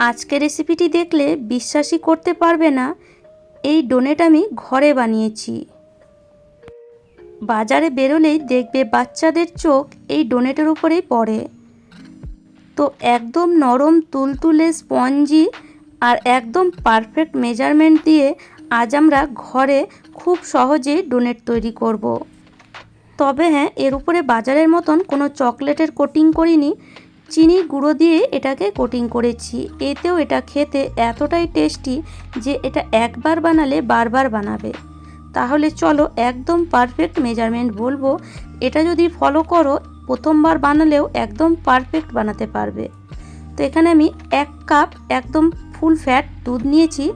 আজকে রেসিপিটি দেখলে বিশ্বাসই করতে পারবে না। এই ডোনেট আমি ঘরে বানিয়েছি। বাজারে বেরোলেই দেখবে বাচ্চাদের চোখ এই ডোনেটের উপরেই পড়ে। তো একদম নরম তুলতুলে স্পঞ্জি আর একদম পারফেক্ট মেজারমেন্ট দিয়ে আজ আমরা ঘরে খুব সহজেই ডোনেট তৈরি করব। তবে হ্যাঁ এর উপরে বাজারের মতন কোনো চকলেটের কোটিং করিনি। চিনি গুঁড়ো দিয়ে এটাকে কোটিং করেছি। এতেও এটা খেতে এতটাই টেস্টি যে এটা একবার বানালে বারবার বানাবে। তাহলে চলো একদম পারফেক্ট মেজারমেন্ট বলব। এটা যদি ফলো করো, প্রথমবার বানালেও একদম পারফেক্ট বানাতে পারবে। তো এখানে আমি এক কাপ একদম ফুল ফ্যাট দুধ নিয়েছি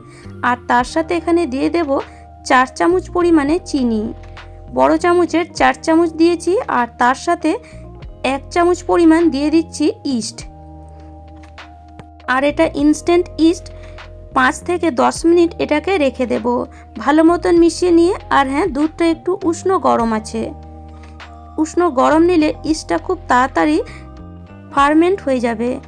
আর তার সাথে এখানে দিয়ে দেব চার চামচ পরিমাণে চিনি। বড় চামচের চার চামচ দিয়েছি আর তার সাথে এক চামচ পরিমাণ দিয়ে দিচ্ছি ইস্ট। আর এটা ইনস্ট্যান্ট ইস্ট পাঁচ থেকে দশ মিনিট এটাকে রেখে দেব। ভালো মতন মিশিয়ে নিয়ে, আর হ্যাঁ দুধটা একটু উষ্ণ গরম আছে। উষ্ণ গরম নিলে ইস্টটা খুব তাড়াতাড়ি ফার্মেন্ট হয়ে যাবে।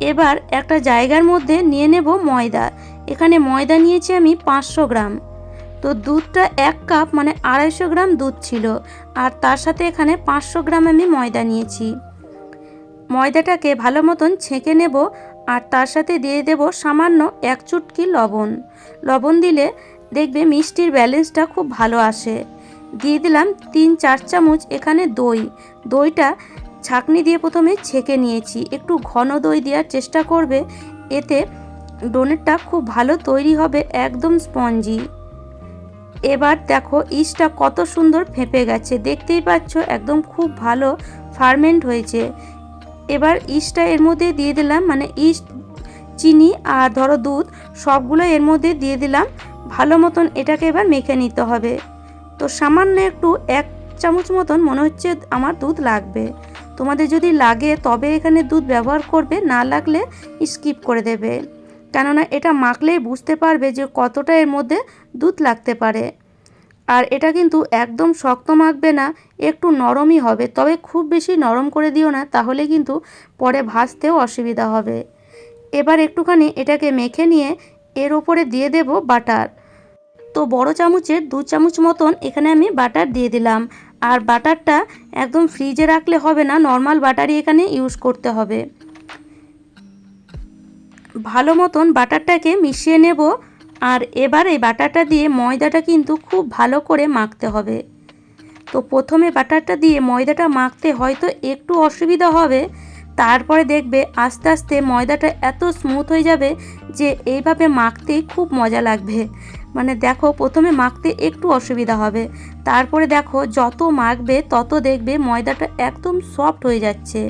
এবার একটা জায়গার মধ্যে নিয়ে নেব ময়দা। এখানে ময়দা নিয়েছি আমি পাঁচশো গ্রাম। তো দুধটা এক কাপ মানে আড়াইশো গ্রাম দুধ ছিল। আর তার সাথে এখানে পাঁচশো গ্রাম আমি ময়দা নিয়েছি। ময়দাটাকে ভালো মতন ছেঁকে নেব আর তার সাথে দিয়ে দেব সামান্য এক চুটকি লবণ। লবণ দিলে দেখবে মিষ্টির ব্যালেন্সটা খুব ভালো আসে। দিয়ে দিলাম তিন চার চামচ এখানে দই। দইটা ছাকনি দিয়ে প্রথমে ছেঁকে নিয়েছি। একটু ঘন দই দেওয়ার চেষ্টা করবে, এতে ডোনেটটা খুব ভালো তৈরি হবে একদম স্পঞ্জি। এবার দেখো ইস্টটা কত সুন্দর ফেঁপে গেছে। দেখতেই পাচ্ছ একদম খুব ভালো ফার্মেন্ট হয়েছে। এবার ইস্টটা এর মধ্যে দিয়ে দিলাম মানে ইস্ট, চিনি আর ধরো দুধ, সবগুলো এর মধ্যে দিয়ে দিলাম। ভালো মতন এটাকে এবার মেখে নিতে হবে। তো সামান্য একটু এক চামচ মতন মনে হচ্ছে আমার দুধ লাগবে। তোমাদের যদি লাগে তবে এখানে দুধ ব্যবহার করবে, না লাগলে স্কিপ করে দেবে। কেননা এটা মাখলেই বুঝতে পারবে যে কতটা এর মধ্যে দুধ লাগতে পারে। আর এটা কিন্তু একদম শক্ত মাখবে না, একটু নরমই হবে। তবে খুব বেশি নরম করে দিও না, তাহলে কিন্তু পরে ভাজতেও অসুবিধা হবে। এবার একটুখানি এটাকে মেখে নিয়ে এর ওপরে দিয়ে দেব বাটার। তো বড় চামচের দু চামচ মতন এখানে আমি বাটার দিয়ে দিলাম। আর বাটারটা একদম ফ্রিজে রাখলে হবে না, নর্মাল বাটারই এখানে ইউজ করতে হবে। ভালো মতন বাটারটাকে মিশিয়ে নেব আর এবার এই বাটারটা দিয়ে ময়দাটা কিন্তু খুব ভালো করে মাখতে হবে। তো প্রথমে বাটারটা দিয়ে ময়দাটা মাখতে হয়তো একটু অসুবিধা হবে, তারপরে দেখবে আস্তে আস্তে ময়দাটা এত স্মুথ হয়ে যাবে যে এইভাবে মাখতেই খুব মজা লাগবে। মানে দেখো, প্রথমে মাখতে একটু অসুবিধা হবে, তারপরে দেখো যত মাখবে তত দেখবে ময়দাটা একদম সফট হয়ে যাচ্ছে।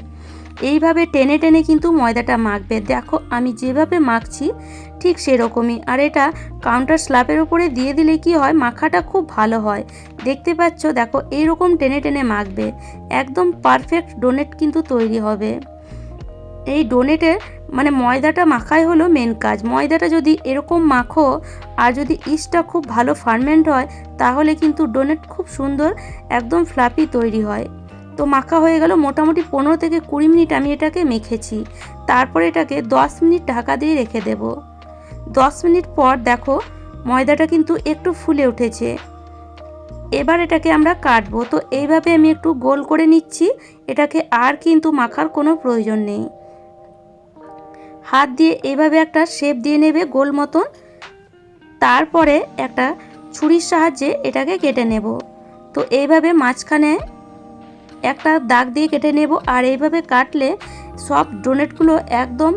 এইভাবে টেনে টেনে কিন্তু ময়দাটা মাখবে। দেখো, আমি যেভাবে মাখছি, ঠিক সেরকমই। আর এটা কাউন্টার স্ল্যাবের উপরে দিয়ে দিলে কি হয়? মাখাটা খুব ভালো হয়। দেখতে পাচ্ছ, দেখো, এইরকম টেনে টেনে মাখবে। একদম পারফেক্ট ডোনেট কিন্তু তৈরি হবে। এই ডোনেটের মানে ময়দাটা মাখাই হলো মেন কাজ। ময়দাটা যদি এরকম মাখো, আর যদি ইস্টটা খুব ভালো ফার্মেন্ট হয়, তাহলে কিন্তু ডোনেট খুব সুন্দর, একদম ফ্লাপি তৈরি হয়। তো মাখা হয়ে গেল মোটামুটি পনেরো থেকে কুড়ি মিনিট আমি এটাকে মেখেছি। তারপর এটাকে দশ মিনিট ঢাকা দিয়ে রেখে দেব। দশ মিনিট পর দেখো ময়দাটা কিন্তু একটু ফুলে উঠেছে। এবার এটাকে আমরা কাটবো। তো এইভাবে আমি একটু গোল করে নিচ্ছি। এটাকে আর কিন্তু মাখার কোনো প্রয়োজন নেই। হাত দিয়ে এইভাবে একটা শেপ দিয়ে নেবে গোল মতন। তারপরে একটা ছুরির সাহায্যে এটাকে কেটে নেব। তো এইভাবে মাঝখানে একটা দাগ দিয়ে কেটে নেব আর এইভাবে কাটলে সব ডোনেটগুলো একদম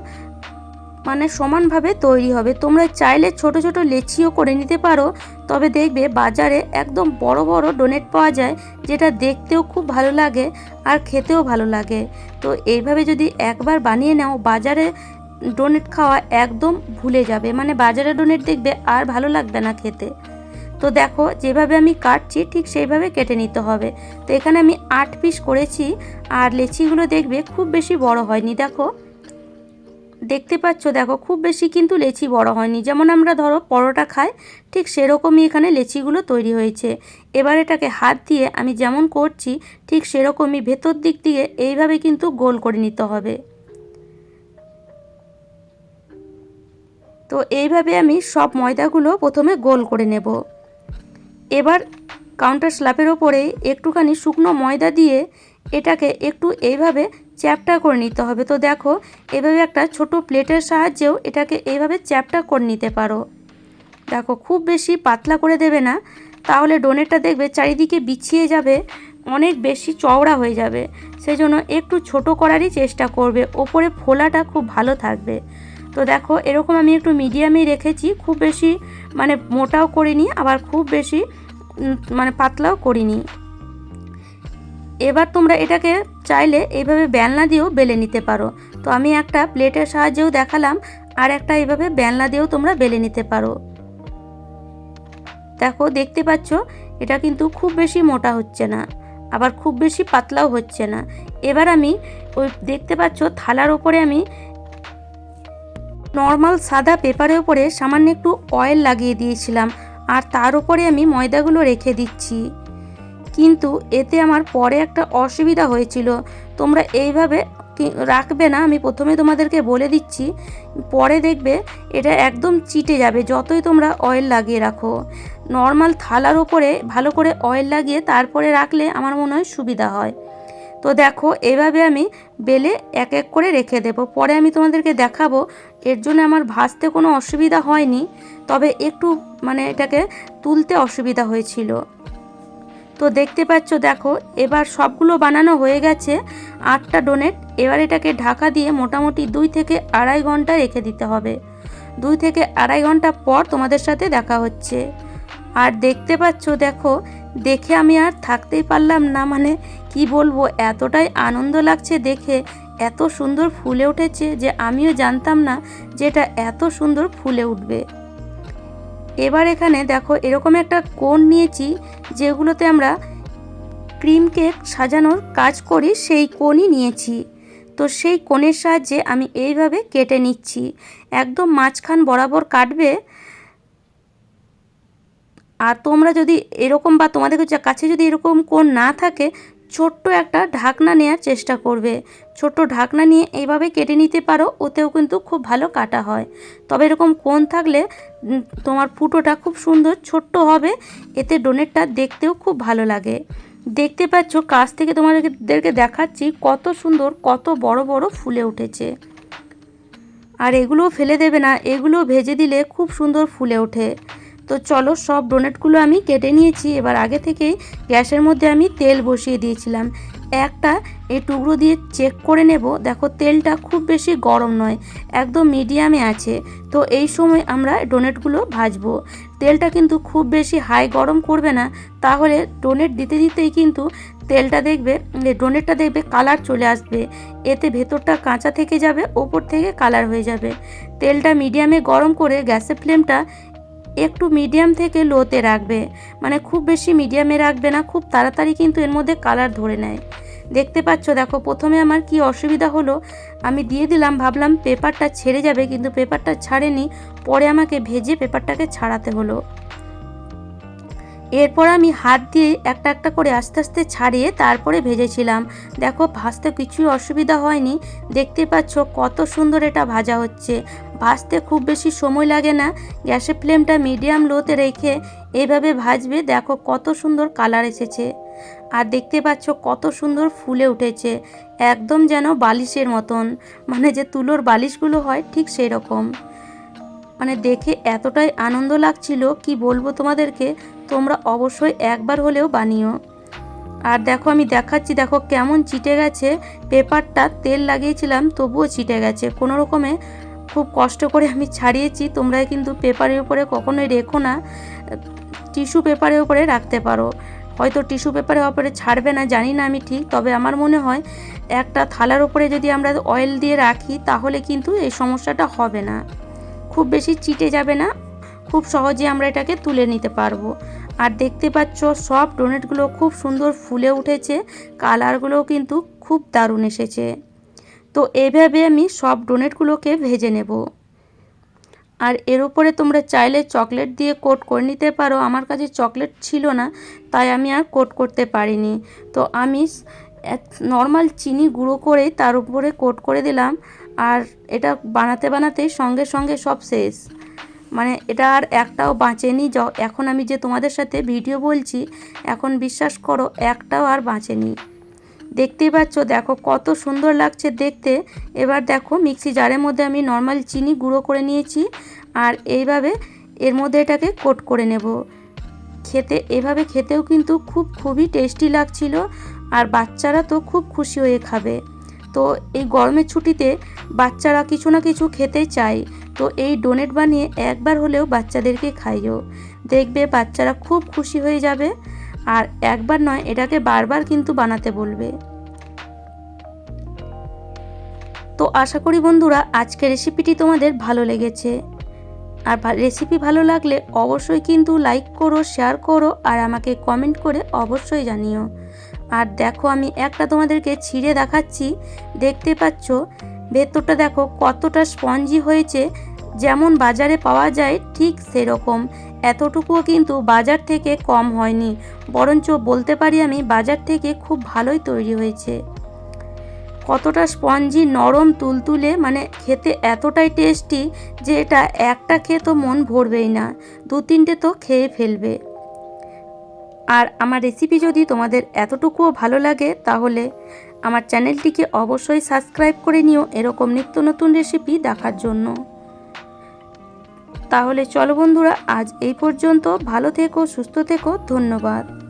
মানে সমানভাবে তৈরি হবে। তোমরা চাইলে ছোট ছোট লেচিও করে নিতে পারো, তবে দেখবে বাজারে একদম বড় বড় ডোনেট পাওয়া যায় যেটা দেখতেও খুব ভালো লাগে আর খেতেও ভালো লাগে। তো এইভাবে যদি একবার বানিয়ে নাও, বাজারে ডোনেট খাওয়া একদম ভুলে যাবে। মানে বাজারে ডোনেট দেখবে আর ভালো লাগবে না খেতে। তো দেখো, যেভাবে আমি কাটছি ঠিক সেইভাবে কেটে নিতে হবে। তো এখানে আমি আট পিস করেছি আর লেচিগুলো দেখবে খুব বেশি বড় হয়নি, দেখো। দেখতে পাচ্ছ, দেখো, খুব বেশি কিন্তু লেচি বড় হয়নি। যেমন আমরা ধরো পরোটা খাই, ঠিক সেরকমই এখানে লেচিগুলো তৈরি হয়েছে। এবার এটাকে হাত দিয়ে আমি যেমন করছি, ঠিক সেরকমই ভেতর দিক দিয়ে এইভাবে কিন্তু গোল করে নিতে হবে। তো এইভাবে আমি সব ময়দাগুলো প্রথমে গোল করে নেব। এবার কাউন্টার স্ল্যাপের ওপরে একটুখানি শুকনো ময়দা দিয়ে এটাকে একটু এইভাবে চ্যাপটা করে নিতে হবে। তো দেখো, এভাবে একটা ছোট প্লেটের সাহায্যেও এটাকে এইভাবে চ্যাপটা করে নিতে পারো। দেখো, খুব বেশি পাতলা করে দেবে না। তাহলে ডোনেটটা দেখবে চারিদিকে বিছিয়ে যাবে, অনেক বেশি চওড়া হয়ে যাবে। সেই জন্য একটু ছোট করারই চেষ্টা করবে। ওপরে ফোলাটা খুব ভালো থাকবে। তো দেখো, এরকম আমি একটু মিডিয়ামেই রেখেছি, খুব বেশি মানে মোটাও করিনি, আবার খুব বেশি মানে পাতলাও করিনি। এবার তোমরা এটাকে চাইলে এইভাবে বেলনা দিয়েও বেলে নিতে পারো। তো আমি একটা প্লেটের সাহায্যেও দেখালাম, আর একটা এইভাবে বেলনা দিয়েও তোমরা বেলে নিতে পারো। দেখো, দেখতে পাচ্ছ, এটা কিন্তু খুব বেশি মোটা হচ্ছে না, আবার খুব বেশি পাতলাও হচ্ছে না। এবার আমি ওই, দেখতে পাচ্ছ, থালার ওপরে আমি নর্মাল সাদা পেপারের ওপরে সামান্য একটু অয়েল লাগিয়ে দিয়েছিলাম, আর তার উপরে আমি ময়দাগুলো রেখে দিচ্ছি। কিন্তু এতে আমার পরে একটা অসুবিধা হয়েছিল। তোমরা এইভাবে রাখবে না, আমি প্রথমে তোমাদেরকে বলে দিচ্ছি। পরে দেখবে এটা একদম চিটে যাবে, যতই তোমরা অয়েল লাগিয়ে রাখো। নর্মাল থালার ওপরে ভালো করে অয়েল লাগিয়ে তারপরে রাখলে আমার মনে হয় সুবিধা হয়। তো দেখো, এভাবে আমি বেলে এক এক করে রেখে দেব। পরে আমি তোমাদেরকে দেখাবো, এর জন্য আমার ভাজতে কোনো অসুবিধা হয়নি, তবে একটু মানে এটাকে তুলতে অসুবিধা হয়েছিল। তো দেখতে পাচ্ছ, দেখো, এবার সবগুলো বানানো হয়ে গেছে। আটটা ডোনেট, এবার এটাকে ঢাকা দিয়ে মোটামুটি দুই থেকে আড়াই ঘণ্টা রেখে দিতে হবে। দুই থেকে আড়াই ঘণ্টা পর তোমাদের সাথে দেখা হচ্ছে। আর দেখতে পাচ্ছ, দেখো, দেখে আমি আর থাকতেই পারলাম না মানে কি বলব, এতটাই আনন্দ লাগছে দেখে, এত সুন্দর ফুলে উঠেছে যে আমিও জানতাম না যে এটা এত সুন্দর ফুলে উঠবে। এবার এখানে দেখো এরকম একটা কোণ নিয়েছি যেগুলোতে আমরা ক্রিম কেক সাজানোর কাজ করি, সেই কোণই নিয়েছি। তো সেই কোণের সাহায্যে আমি এইভাবে কেটে নিচ্ছি। একদম মাঝখান বরাবর কাটবে। আর তোমরা যদি এরকম বা তোমাদের কাছে- কাছে যদি এরকম কোণ না থাকে ছোট্ট একটা ঢাকনা নেওয়ার চেষ্টা করবে। ছোট্ট ঢাকনা নিয়ে এইভাবে কেটে নিতে পারো, ওতেও কিন্তু খুব ভালো কাটা হয়। তবে এরকম কোণ থাকলে তোমার ফুটোটা খুব সুন্দর ছোট্ট হবে, এতে ডোনেটটা দেখতেও খুব ভালো লাগে। দেখতে পাচ্ছ, কাছ থেকে তোমাদেরকে দেখাচ্ছি কত সুন্দর, কত বড় বড় ফুলে উঠেছে। আর এগুলো ফেলে দেবে না, এগুলো ভেজে দিলে খুব সুন্দর ফুলে ওঠে। তো চলো সব ডোনেটগুলো আমি কেটে নিয়েছি। এবার আগে থেকেই গ্যাসের মধ্যে আমি তেল বসিয়ে দিয়েছিলাম। একটা এই টুকরো দিয়ে চেক করে নেব। দেখো, তেলটা খুব বেশি গরম নয়, একদম মিডিয়ামে আছে। তো এই সময় আমরা ডোনেটগুলো ভাজবো। তেলটা কিন্তু খুব বেশি হাই গরম করবে না, তাহলে ডোনেট দিতে দিতেই কিন্তু তেলটা দেখবে ডোনেটটা দেখবে কালার চলে আসবে। এতে ভেতরটা কাঁচা থেকে যাবে, ওপর থেকে কালার হয়ে যাবে। তেলটা মিডিয়ামে গরম করে গ্যাসের ফ্লেমটা একটু মিডিয়াম থেকে লোতে রাখবে। মানে খুব বেশি মিডিয়ামে রাখবে না, খুব তাড়াতাড়ি কিন্তু এর মধ্যে কালার ধরে নেয়। দেখতে পাচ্ছ, দেখো, প্রথমে আমার কি অসুবিধা হলো? আমি দিয়ে দিলাম, ভাবলাম পেপারটা ছেড়ে যাবে, কিন্তু পেপারটা ছাড়েনি। পরে আমাকে ভেজে পেপারটাকে ছাড়াতে হলো। এরপর আমি হাত দিয়ে একটা একটা করে আস্তে আস্তে ছাড়িয়ে তারপরে ভেজেছিলাম। দেখো, ভাজতে কিছুই অসুবিধা হয়নি। দেখতে পাচ্ছ কত সুন্দর এটা ভাজা হচ্ছে। ভাজতে খুব বেশি সময় লাগে না। গ্যাসের ফ্লেমটা মিডিয়াম লোতে রেখে এইভাবে ভাজবে। দেখো কত সুন্দর কালার এসেছে। আর দেখতে পাচ্ছ কত সুন্দর ফুলে উঠেছে। একদম যেন বালিশের মতন। মানে যে তুলোর বালিশগুলো হয় ঠিক সেই রকম মানে দেখে এতটাই আনন্দ লাগছিল, কি বলব তোমাদেরকে? তোমরা অবশ্যই একবার হলেও বানিও। আর দেখো আমি দেখাচ্ছি, দেখো কেমন চিটে গেছে। পেপারটা তেল লাগিয়েছিলাম, তবুও চিটে গেছে। কোনো রকমে খুব কষ্ট করে আমি ছাড়িয়েছি। তোমরা কিন্তু পেপারের উপরে কখনোই রেখো না। টিস্যু পেপারের উপরে রাখতে পারো। হয়তো টিস্যু পেপারের উপরে ছাড়বে না, জানি না আমি ঠিক। তবে আমার মনে হয় একটা থালার উপরে যদি আমরা অয়েল দিয়ে রাখি, তাহলে কিন্তু এই সমস্যাটা হবে না। খুব বেশি চিটে যাবে না। খুব সহজে আমরা এটাকে তুলে নিতে পারব। আর দেখতে পাচ্ছ, সব ডোনেটগুলো খুব সুন্দর ফুলে উঠেছে কালারগুলোও কিন্তু খুব দারুণ এসেছে। তো এইভাবে আমি সব ডোনেটগুলোকে ভেজে নেব। আর এর উপরে তোমরা চাইলে চকলেট দিয়ে কোট করে নিতে পারো, আমার কাছে চকলেট ছিল না, তাই আমি আর কোট করতে পারিনি। তো আমি নর্মাল চিনি গুঁড়ো করে তার উপরে কোট করে দিলাম, আর এটা বানাতে বানাতেই সঙ্গে সঙ্গে সব শেষ। মানে এটা আর একটাও বাঁচেনি। য- এখন আমি যে তোমাদের সাথে ভিডিও বলছি, এখন বিশ্বাস করো একটাও আর বাঁচেনি। দেখতেই পাচ্ছ, দেখো কত সুন্দর লাগছে দেখতে। এবার দেখো মিক্সি জারের মধ্যে আমি নর্মাল চিনি গুঁড়ো করে নিয়েছি আর এইভাবে এর মধ্যে এটাকে কোট করে নেব। খেতে, এভাবে খেতেও কিন্তু খুব, খুবই টেস্টি লাগছিল আর বাচ্চারা তো খুব খুশি হয়ে খাবে। তো এই গরমের ছুটিতে বাচ্চারা কিছু না কিছু খেতে চায়। তো এই ডোনেট বানিয়ে একবার হলেও বাচ্চাদেরকে খাইও। দেখবে বাচ্চারা খুব খুশি হয়ে যাবে। আর একবার নয়, এটাকে বারবার কিন্তু বানাতে বলবে। তো আশা করি বন্ধুরা আজকে রেসিপিটি তোমাদের ভালো লেগেছে। আর রেসিপি ভালো লাগলে অবশ্যই কিন্তু লাইক করো শেয়ার করো, আর আমাকে কমেন্ট করে অবশ্যই জানিও। আর দেখো আমি একটা তোমাদেরকে ছিঁড়ে দেখাচ্ছি। দেখতে পাচ্ছ? ভেতরটা দেখো কতটা স্পঞ্জি হয়েছে। যেমন বাজারে পাওয়া যায় ঠিক সেরকম। এতটুকুও কিন্তু বাজার থেকে কম হয়নি। বরঞ্চ বলতে পারি আমি বাজার থেকে খুব ভালোই তৈরি হয়েছে। কতটা স্পঞ্জি নরম তুলতুলে মানে খেতে এতটাই টেস্টি যে এটা একটা খেয়ে তো মন ভরবেই না। দু তিনটে তো খেয়ে ফেলবে। আর আমার রেসিপি যদি তোমাদের এতটুকুও ভালো লাগে, তাহলে আমার চ্যানেলটিকে অবশ্যই সাবস্ক্রাইব করে নিও এরকম নিত্য নতুন রেসিপি দেখার জন্য। তাহলে চলো বন্ধুরা, আজ এই পর্যন্ত। ভালো থেকো, সুস্থ থেকো, ধন্যবাদ।